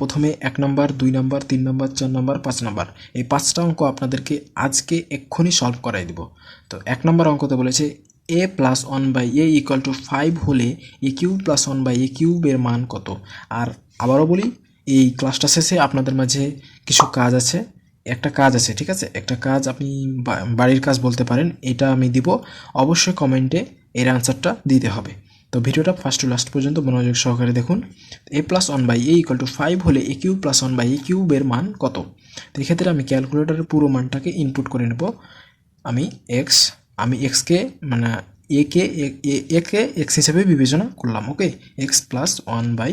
প্রথমে এক নম্বর, দুই নম্বর, তিন নম্বর, চার নম্বর, পাঁচ নম্বর। এই পাঁচটা অঙ্ক আপনাদেরকে আজকে এক্ষুনি সলভ করাই দিব। তো এক নম্বর অঙ্কতে বলেছে a plus one by a equal to five হলে a cube plus one by a কিউবের মান কত? আর আবারও বলি, এই ক্লাসটা শেষে আপনাদের মাঝে কিছু কাজ আছে। একটা কাজ আছে, ঠিক আছে? একটা কাজ আপনি বাড়ির কাজ বলতে পারেন, এটা আমি দিব। অবশ্যই কমেন্টে এর আনসারটা দিতে হবে। তো ভিডিওটা ফার্স্ট টু লাস্ট পর্যন্ত মনোযোগ সহকারে দেখুন। A plus one by a equal to five হলে a cube plus one by a কিউবের মান কত? তো এক্ষেত্রে আমি ক্যালকুলেটরের পুরো মানটাকে ইনপুট করে নেব। আমি এক্স আমি এক্সকে মানে একে একে এক্স হিসেবে বিবেচনা করলাম okay x plus one by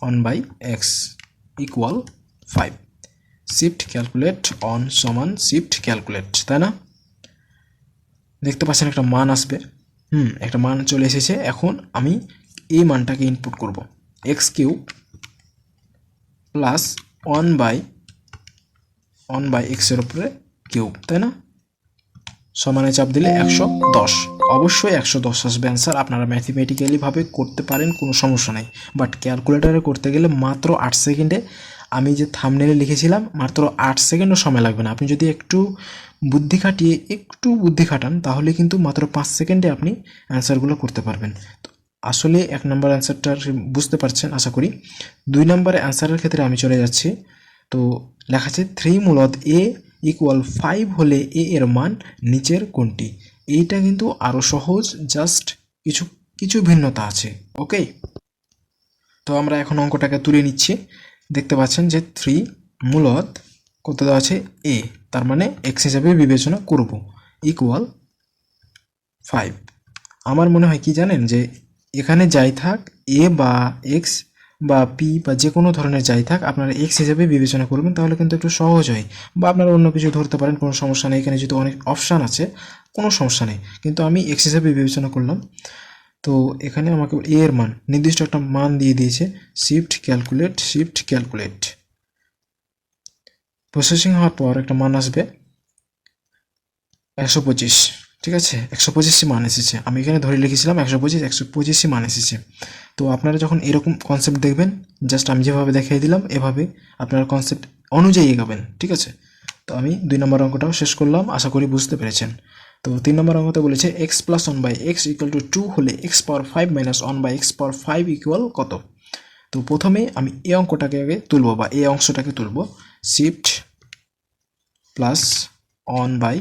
one by x equal five shift calculate on সমান শিফট ক্যালকুলেট তাই না? দেখতে পাচ্ছেন একটা মান আসবে। হুম, একটা মান চলে এসেছে। এখন আমি এই মানটাকে ইনপুট করব। X cube plus one by one by এক্সের উপরে কিউব তাই না? সমানে চাপ দিলে একশো দশ। অবশ্যই একশো দশ আসবে অ্যান্সার আপনারা ম্যাথমেটিক্যালিভাবে করতে পারেন, কোনো সমস্যা নেই। বাট ক্যালকুলেটারে করতে গেলে মাত্র আট সেকেন্ডে আমি যে থামনেলে লিখেছিলাম, মাত্র আট সেকেন্ডও সময় লাগবে না। আপনি যদি একটু বুদ্ধি খাটিয়ে একটু বুদ্ধি খাটান, তাহলে কিন্তু মাত্র পাঁচ সেকেন্ডে আপনি অ্যান্সারগুলো করতে পারবেন। তো আসলে এক নম্বর অ্যান্সারটা বুঝতে পারছেন, আশা করি। দুই নম্বর অ্যান্সারের ক্ষেত্রে আমি চলে যাচ্ছি। তো লেখা আছে, থ্রি মূলত এ ইকুয়াল ফাইভ হলে এ এর মান নিচের কোনটি? এইটা কিন্তু আরও সহজ জাস্ট কিছু কিছু ভিন্নতা আছে, ওকে? তো আমরা এখন অঙ্কটাকে তুলে নিচ্ছি। দেখতে পাচ্ছেন যে থ্রি মূলত কত দেওয়া আছে? এ তার মানে এক্স হিসাবে বিবেচনা করব। ইকুয়াল ফাইভ আমার মনে হয় কি জানেন যে, এখানে যাই থাক এ বা এক্স বা পি বা যে কোনো ধরনের যাই থাক, আপনারা এক্স হিসেবে বিবেচনা করবেন, তাহলে কিন্তু একটু সহজ হয়। বা আপনারা অন্য কিছু ধরতে পারেন, কোনো সমস্যা নেই। এখানে যেহেতু অনেক অপশান আছে, কোনো সমস্যা নেই। কিন্তু আমি এক্স হিসেবে বিবেচনা করলাম। তো এখানে আমাকে এ এর মান, নির্দিষ্ট একটা মান দিয়ে দিয়েছে shift calculate shift calculate processing হওয়ার পর একটা মান আসবে একশো পঁচিশ, ঠিক আছে? একশো পঁচিশই মান এসেছে। আমি এখানে ধরে লিখেছিলাম একশো পঁচিশ, একশো পঁচিশই মান এসেছে। তো আপনারা যখন এরকম কনসেপ্ট দেখবেন জাস্ট আমি যেভাবে দেখিয়ে দিলাম, এভাবে আপনার কনসেপ্ট অনুযায়ী এগাবেন, ঠিক আছে? তো আমি দুই নম্বর অঙ্কটাও শেষ করলাম, আশা করি বুঝতে পেরেছেন। তো তিন নম্বর অঙ্কতে বলেছে x plus one by x equal to two হলে x power five minus one by x power five equal কত? তো প্রথমে আমি এই অঙ্কটাকে আগে তুলব বা এই অংশটাকে তুলব। Shift plus one by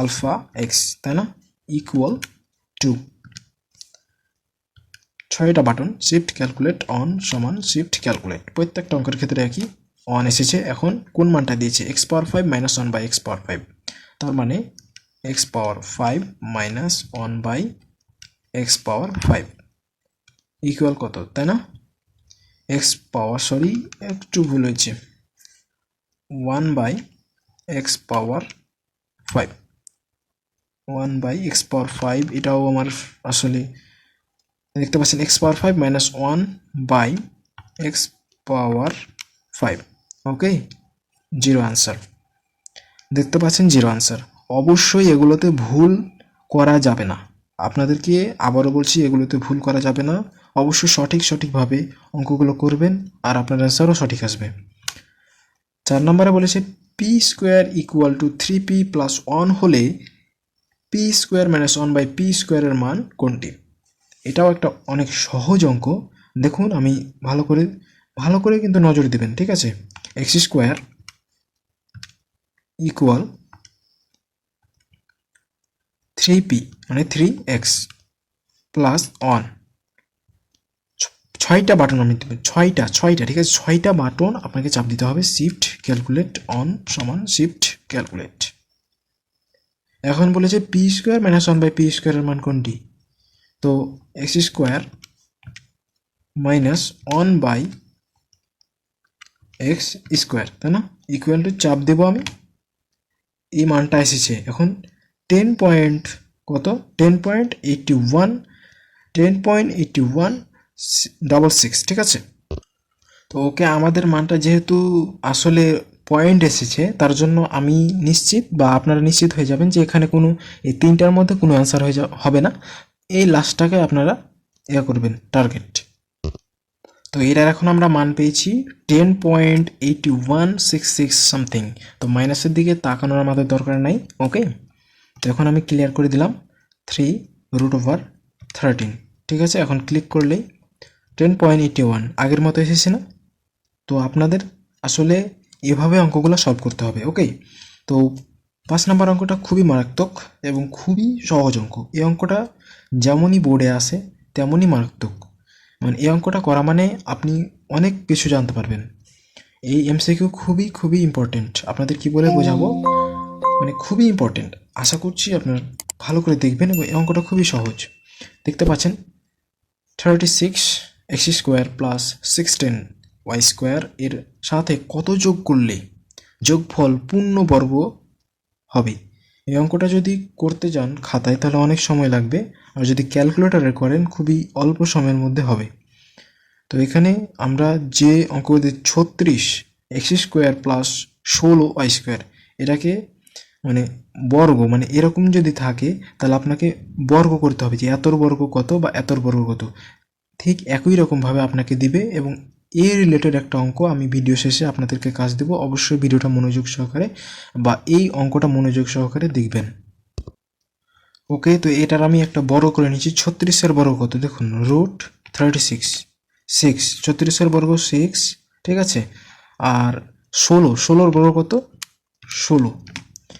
alpha x তাই না? ইকুয়াল টু ছয়টা বাটন শিফট ক্যালকুলেট অন সমান শিফট ক্যালকুলেট প্রত্যেকটা অঙ্কের ক্ষেত্রে একই অন এসেছে। এখন কোন মানটা দিয়েছে? X power five minus one by x power five তার মানে x power five minus one by x power five equal কত? তাই না? এক্স পাওয়ার সরি একটু ভুল হয়েছে। One by x power five one by x power five এটাও আমার আসলে দেখতে পাচ্ছেন x power five minus one by x power five okay zero answer দেখতে পাচ্ছেন জিরো আনসার অবশ্যই এগুলোতে ভুল করা যাবে না। আপনাদেরকে আবারও বলছি, এগুলোতে ভুল করা যাবে না। অবশ্যই সঠিক সঠিকভাবে অঙ্কগুলো করবেন আর আপনার অ্যান্সারও সঠিক আসবে। চার নম্বরে বলেছে p square equal to three p plus one হলে p square minus one by p স্কোয়ারের মান কোনটি? এটাও একটা অনেক সহজ অঙ্ক। দেখুন, আমি ভালো করে ভালো করে কিন্তু নজর দেবেন, ঠিক আছে? X square equal three p মানে থ্রি এক্স প্লাস ওয়ান ছয়টা বাটন আপনি দেবেন ছয়টা ছয়টা, ঠিক আছে? ছয়টা বাটন আপনাকে চাপ দিতে হবে শিফট ক্যালকুলেট অন সমান শিফট ক্যালকুলেট এখন বলেছে p square minus one by p স্কোয়ারের মান কোনটি? তো x square minus one by x square তাই না? ইকুয়াল টু চাপ দেবো আমি। এই মানটা এসেছে। এখন টেন পয়েন্ট কত? Ten point eighty one, ten point eighty one double six, ঠিক আছে? তো ওকে আমাদের মানটা যেহেতু আসলে পয়েন্ট এসেছে, তার জন্য আমি নিশ্চিত বা আপনারা নিশ্চিত হয়ে যাবেন যে এখানে কোনো, এই তিনটার মধ্যে কোনো অ্যান্সার হয়ে হবে না। এই লাস্টটাকে আপনারা ইয়ে করবেন টার্গেট তো এটার এখন আমরা মান পেয়েছি ten point eighty one, six six, something. তো মাইনাসের দিকে তাকানোর আমাদের দরকার নাই ওকে তো এখন আমি ক্লিয়ার করে দিলাম থ্রি রুট ওভার থার্টিন ঠিক আছে? এখন ক্লিক করলেই টেন পয়েন্ট এইটি ওয়ান আগের মতো এসেছে না? তো আপনাদের আসলে এভাবে অঙ্কগুলো সলভ করতে হবে ওকে তো পাঁচ নাম্বার অঙ্কটা খুবই মারাত্মক এবং খুবই সহজ অঙ্ক। এই অঙ্কটা যেমনই বোর্ডে আসে, তেমনই মারাত্মক। মানে এই অঙ্কটা করা মানে আপনি অনেক কিছু জানতে পারবেন। এই এমসিকিউ খুবই খুবই ইম্পর্টেন্ট আপনাদের কি বলে বোঝাবো? মানে খুবই ইম্পর্টেন্ট আশা করছি আপনার ভালো করে দেখবেন এবং এই অঙ্কটা খুবই সহজ। দেখতে পাচ্ছেন? Thirty six x square plus sixteen y square এর সাথে কত যোগ করলে যোগফল পূর্ণবর্গ হবে? এই অঙ্কটা যদি করতে যান খাতায় তাহলে অনেক সময় লাগবে। আর যদি ক্যালকুলেটরে করেন, খুবই অল্প সময়ের মধ্যে হবে। তো এখানে আমরা যে অঙ্ক ছত্রিশ এক্স স্কোয়ার প্লাস ষোলো ওয়াই স্কোয়ার এটাকে মানে বর্গ মানে এরকম যদি থাকে, তাহলে আপনাকে বর্গ করতে হবে যে এতর বর্গ কত বা এতর বর্গ কত। ঠিক একই রকমভাবে আপনাকে দিবে এবং এ রিলেটেড একটা অঙ্ক আমি ভিডিও শেষে আপনাদেরকে কাজ দেবো। অবশ্যই ভিডিওটা মনোযোগ সহকারে বা এই অঙ্কটা মনোযোগ সহকারে দেখবেন। ওকে তো এটার আমি একটা বড় করে নিচ্ছি ছত্রিশের বর্গ কত? দেখুন রুট থার্টি সিক্স সিক্স ছত্রিশের বর্গ সিক্স ঠিক আছে? আর ষোলো, ষোলোর বর্গ কত? ষোলো।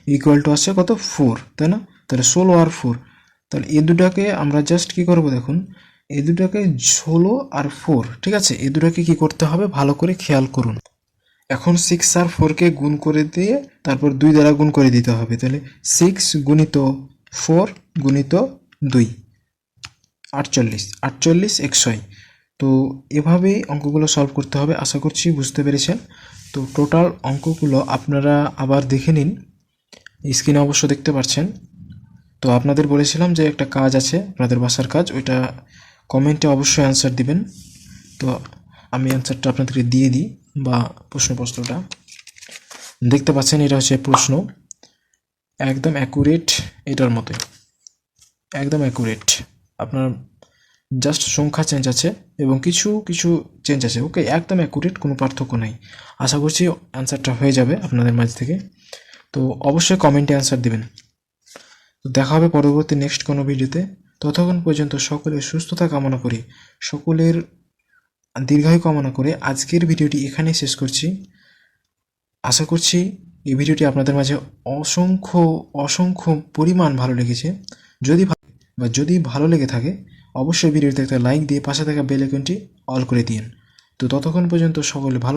ইকুয়াল টু আছে কত? ফোর তাই না? তাহলে ষোলো আর ফোর তাহলে এই দুটাকে আমরা জাস্ট কি করব দেখুন? এই দুটাকে ষোলো আর ফোর ঠিক আছে? এই দুটাকে কি করতে হবে? ভালো করে খেয়াল করুন। এখন সিক্স আর ফোরকে গুণ করে দিয়ে তারপর দুই দ্বারা গুণ করে দিতে হবে। তাহলে সিক্স গুণিত ফোর গুণিত দুই। আটচল্লিশ। আটচল্লিশ একশোই তো এভাবেই অঙ্কগুলো সলভ করতে হবে। আশা করছি বুঝতে পেরেছেন। তো টোটাল অঙ্কগুলো আপনারা আবার দেখে নিন। স্ক্রিনে অবশ্য দেখতে পাচ্ছেন তো আপনাদের বলেছিলাম যে একটা কাজ আছে, আপনাদের বাসার কাজ, ওইটা কমেন্টে অবশ্যই অ্যান্সার দিবেন। তো আমি অ্যান্সারটা আপনাদেরকে দিয়ে দিই, বা প্রশ্নপত্রটা। দেখতে পাচ্ছেন, এটা হচ্ছে প্রশ্ন। একদম অ্যাকুরেট এটার মতোই। একদম অ্যাকুরেট আপনার জাস্ট সংখ্যা চেঞ্জ আছে, এবং কিছু কিছু চেঞ্জ আছে। ওকে একদম অ্যাকুরেট কোনো পার্থক্য নাই। আশা করছি অ্যান্সারটা হয়ে যাবে আপনাদের মাঝ থেকে। তো অবশ্যই কমেন্টে অ্যান্সার দিবেন। তো দেখা হবে পরবর্তী নেক্সট কোনো ভিডিওতে। ততক্ষণ পর্যন্ত সকলের সুস্থতা কামনা করি, সকলের দীর্ঘায়ু কামনা করে আজকের ভিডিওটি এখানেই শেষ করছি। আশা করছি এই ভিডিওটি আপনাদের মাঝে অসংখ্য অসংখ্য পরিমাণ ভালো লেগেছে। যদি বা যদি ভালো লেগে থাকে, অবশ্যই ভিডিওতে একটা লাইক দিয়ে পাশে থাকা বেল আইকনটি অল করে দিন। তো ততক্ষণ পর্যন্ত সকলে ভালো